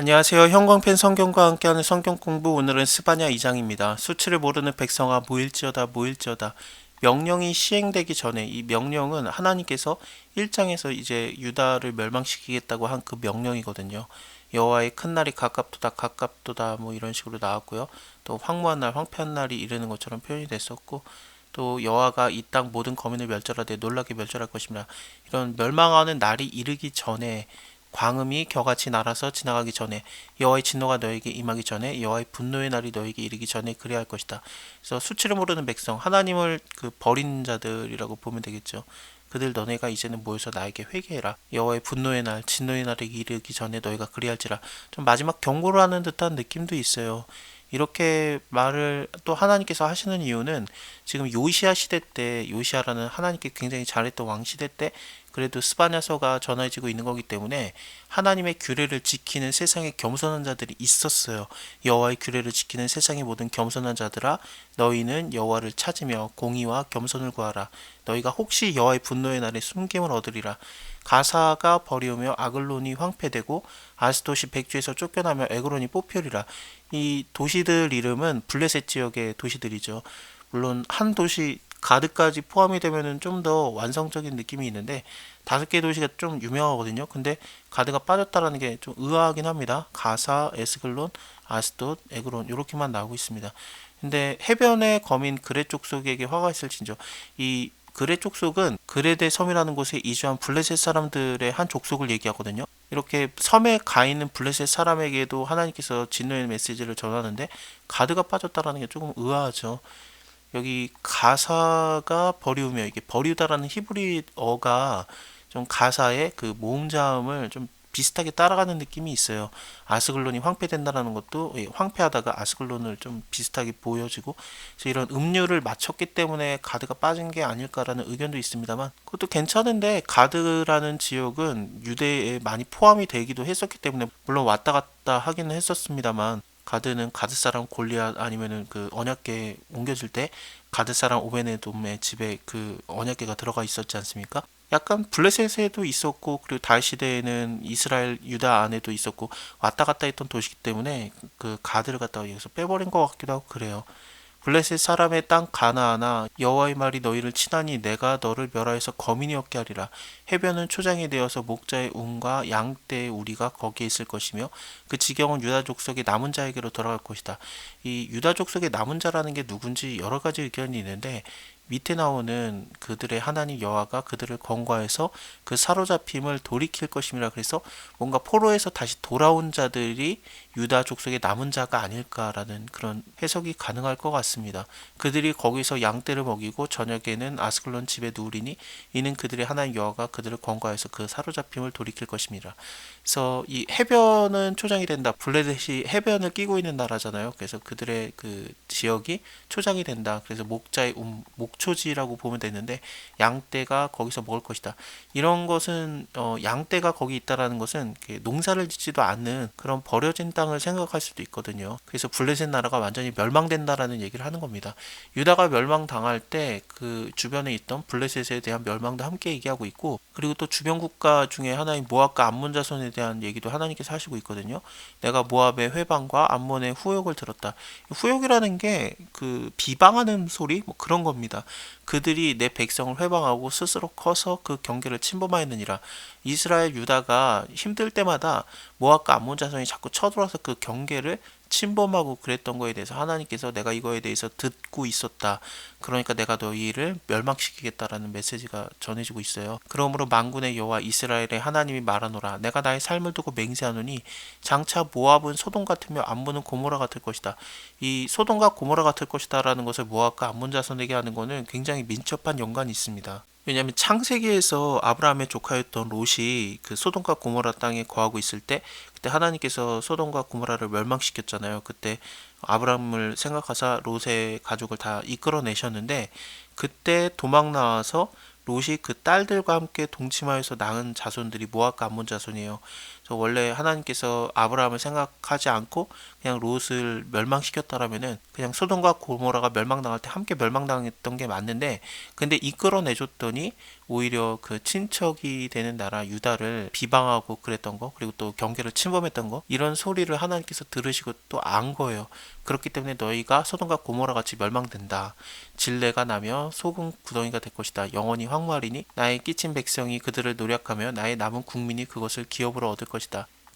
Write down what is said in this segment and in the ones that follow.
안녕하세요. 형광펜 성경과 함께하는 성경 공부 오늘은 스바냐 2장입니다. 수치를 모르는 백성아 모일지어다 모일지어다. 명령이 시행되기 전에 이 명령은 하나님께서 1장에서 이제 유다를 멸망시키겠다고 한 그 명령이거든요. 여호와의 큰 날이 가깝도다 가깝도다 뭐 이런 식으로 나왔고요. 또 황무한 날 황폐한 날이 이르는 것처럼 표현이 됐었고 또 여호와가 이 땅 모든 거민을 멸절하되 놀라게 멸절할 것입니다. 이런 멸망하는 날이 이르기 전에 광음이 겨같이 날아서 지나가기 전에 여호와의 진노가 너에게 임하기 전에 여호와의 분노의 날이 너에게 이르기 전에 그래야 할 것이다. 그래서 수치를 모르는 백성 하나님을 그 버린 자들이라고 보면 되겠죠. 그들 너네가 이제는 모여서 나에게 회개해라. 여호와의 분노의 날, 진노의 날에 이르기 전에 너희가 그리할지라. 좀 마지막 경고를 하는 듯한 느낌도 있어요. 이렇게 말을 또 하나님께서 하시는 이유는 지금 요시아 시대 때 요시아라는 하나님께 굉장히 잘했던 왕 시대 때 그래도 스바냐서가 전해지고 있는 거기 때문에 하나님의 규례를 지키는 세상에 겸손한 자들이 있었어요. 여호와의 규례를 지키는 세상의 모든 겸손한 자들아 너희는 여호와를 찾으며 공의와 겸손을 구하라. 너희가 혹시 여호와의 분노의 날에 숨김을 얻으리라. 가사가 버리우며 아글론이 황폐되고 아스도시 백주에서 쫓겨나며 에그론이 뽑히리라. 이 도시들 이름은 블레셋 지역의 도시들이죠. 물론 한 도시 가드까지 포함이 되면은 좀 더 완성적인 느낌이 있는데 다섯 개 도시가 좀 유명하거든요. 근데 가드가 빠졌다라는 게 좀 의아하긴 합니다. 가사, 에스글론, 아스돗, 에그론 이렇게만 나오고 있습니다. 근데 해변의 거민 그레 족속에게 화가 있을진저 이 그레 족속은 그레데 섬이라는 곳에 이주한 블레셋 사람들의 한 족속을 얘기하거든요. 이렇게 섬에 가 있는 블레셋 사람에게도 하나님께서 진노의 메시지를 전하는데 가드가 빠졌다라는 게 조금 의아하죠. 여기 가사가 버리우며 이게 버리우다라는 히브리어가 좀 가사의 그 모음자음을 좀 비슷하게 따라가는 느낌이 있어요. 아스글론이 황폐된다라는 것도 예, 황폐하다가 아스글론을 좀 비슷하게 보여지고 그래서 이런 음률을 맞췄기 때문에 가드가 빠진 게 아닐까라는 의견도 있습니다만 그것도 괜찮은데 가드라는 지역은 유대에 많이 포함이 되기도 했었기 때문에 물론 왔다 갔다 하기는 했었습니다만 가드는 가드 사람 골리앗 아니면은 그 언약계 옮겨질 때 가드 사람 오베네돔의 집에 그 언약계가 들어가 있었지 않습니까? 약간 블레셋에도 있었고 그리고 다윗 시대에는 이스라엘 유다 안에도 있었고 왔다 갔다 했던 도시기 때문에 그 가드를 갖다가 여기서 빼버린 것 같기도 하고 그래요. 블레셋 사람의 땅 가나아나 여호와의 말이 너희를 치나니 내가 너를 멸하여서 거민이 없게 하리라. 해변은 초장이 되어서 목자의 운과 양떼의 우리가 거기에 있을 것이며 그 지경은 유다 족속의 남은 자에게로 돌아갈 것이다. 이 유다 족속의 남은 자라는 게 누군지 여러 가지 의견이 있는데 밑에 나오는 그들의 하나님 여호와가 그들을 권고해서 그 사로잡힘을 돌이킬 것임이라 그래서 뭔가 포로에서 다시 돌아온 자들이 유다 족속의 남은 자가 아닐까라는 그런 해석이 가능할 것 같습니다. 그들이 거기서 양떼를 먹이고 저녁에는 아스글론 집에 누우리니 이는 그들의 하나님 여호와가 그들을 권고해서 그 사로잡힘을 돌이킬 것입니다. 그래서 이 해변은 초장이 된다. 블레셋이 해변을 끼고 있는 나라잖아요. 그래서 그들의 그 지역이 초장이 된다. 그래서 목자의 음, 목초지라고 보면 되는데 양떼가 거기서 먹을 것이다. 이런 것은 어, 양떼가 거기 있다라는 것은 농사를 짓지도 않는 그런 버려진 땅을 생각할 수도 있거든요. 그래서 블레셋 나라가 완전히 멸망된다라는 얘기를 하는 겁니다. 유다가 멸망당할 때 그 주변에 있던 블레셋에 대한 멸망도 함께 얘기하고 있고 그리고 또 주변 국가 중에 하나인 모압과 암몬 자손에 대한 얘기도 하나님께서 하시고 있거든요. 내가 모압의 회방과 암몬의 후욕을 들었다. 후욕이라는 게 그 비방하는 소리 뭐 그런 겁니다. 그들이 내 백성을 회방하고 스스로 커서 그 경계를 침범하였느니라. 이스라엘 유다가 힘들 때마다 모압과 암몬 자손이 자꾸 쳐들어와서 그 경계를 침범하고 그랬던 거에 대해서 하나님께서 내가 이거에 대해서 듣고 있었다. 그러니까 내가 너희를 멸망시키겠다라는 메시지가 전해지고 있어요. 그러므로 만군의 여호와 이스라엘의 하나님이 말하노라. 내가 나의 삶을 두고 맹세하노니 장차 모압은 소돔 같으며 암몬은 고모라 같을 것이다. 이 소돔과 고모라 같을 것이다라는 것을 모압과 암몬 자손에게 하는 것은 굉장히 민첩한 연관이 있습니다. 왜냐하면 창세기에서 아브라함의 조카였던 롯이 그 소돔과 고모라 땅에 거하고 있을 때 그때 하나님께서 소돔과 고모라를 멸망시켰잖아요. 그때 아브라함을 생각하사 롯의 가족을 다 이끌어내셨는데 그때 도망 나와서 롯이 그 딸들과 함께 동침하여서 낳은 자손들이 모압과 암몬 자손이에요. 그래서 원래 하나님께서 아브라함을 생각하지 않고 그냥 롯을 멸망시켰다라면은 그냥 소돔과 고모라가 멸망당할 때 함께 멸망당했던 게 맞는데 근데 이끌어내줬더니 오히려 그 친척이 되는 나라 유다를 비방하고 그랬던 거 그리고 또 경계를 침범했던 거 이런 소리를 하나님께서 들으시고 또 안 거예요. 그렇기 때문에 너희가 소돔과 고모라 같이 멸망된다. 진례가 나며 소금 구덩이가 될 것이다. 영원히 황무하리니 나의 끼친 백성이 그들을 노력하며 나의 남은 국민이 그것을 기업으로 얻을 것이다.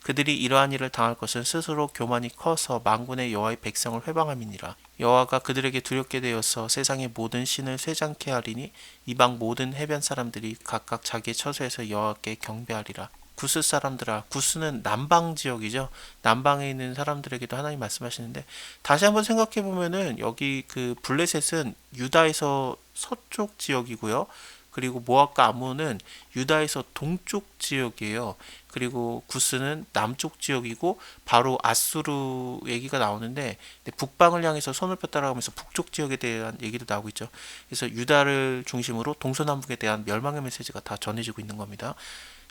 그들이 이러한 일을 당할 것은 스스로 교만이 커서 망군의 여호와의 백성을 회방함이니라. 여호와가 그들에게 두렵게 되어서 세상의 모든 신을 쇠장케 하리니 이방 모든 해변 사람들이 각각 자기의 처소에서 여호와께 경배하리라. 구스 사람들아, 구스는 남방 지역이죠. 남방에 있는 사람들에게도 하나님 말씀하시는데 다시 한번 생각해 보면은 여기 그 블레셋은 유다에서 서쪽 지역이고요. 그리고 모압과 아몬은 유다에서 동쪽 지역이에요. 그리고 구스는 남쪽 지역이고 바로 아수르 얘기가 나오는데 북방을 향해서 손을 폈다라고 하면서 북쪽 지역에 대한 얘기도 나오고 있죠. 그래서 유다를 중심으로 동서남북에 대한 멸망의 메시지가 다 전해지고 있는 겁니다.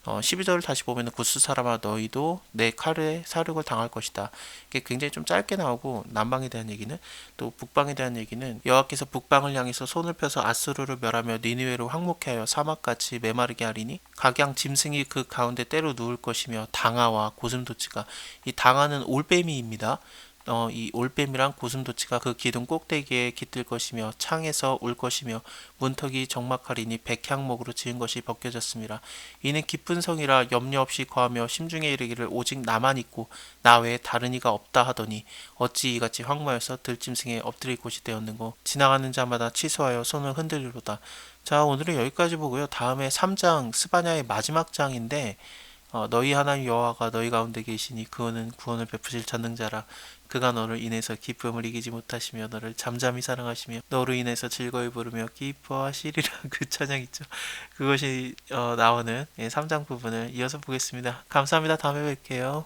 어, 12절을 다시 보면 구스 사람아 너희도 내 칼에 사륙을 당할 것이다. 이게 굉장히 좀 짧게 나오고 남방에 대한 얘기는 또 북방에 대한 얘기는 여호와께서 북방을 향해서 손을 펴서 아수르를 멸하며 니느웨로 황목해 하여 사막같이 메마르게 하리니 각양 짐승이 그 가운데 때로 누울 것이며 당아와 고슴도치가 이 당아는 올빼미입니다. 어, 이 올빼미랑 고슴도치가 그 기둥 꼭대기에 깃들 것이며 창에서 울 것이며 문턱이 적막하리니 백향목으로 지은 것이 벗겨졌습니다. 이는 깊은 성이라 염려 없이 거하며 심중에 이르기를 오직 나만 있고 나 외에 다른 이가 없다 하더니 어찌 이같이 황무하여서 들짐승에 엎드릴 곳이 되었는고 지나가는 자마다 취소하여 손을 흔들리로다. 자 오늘은 여기까지 보고요. 다음에 3장 스바냐의 마지막 장인데 어, 너희 하나님 여호와가 너희 가운데 계시니 그는 구원을 베푸실 전능자라. 그가 너를 인해서 기쁨을 이기지 못하시며 너를 잠잠히 사랑하시며 너로 인해서 즐거이 부르며 기뻐하시리라. 그 찬양 있죠. 그것이 어, 나오는 예, 3장 부분을 이어서 보겠습니다. 감사합니다. 다음에 뵐게요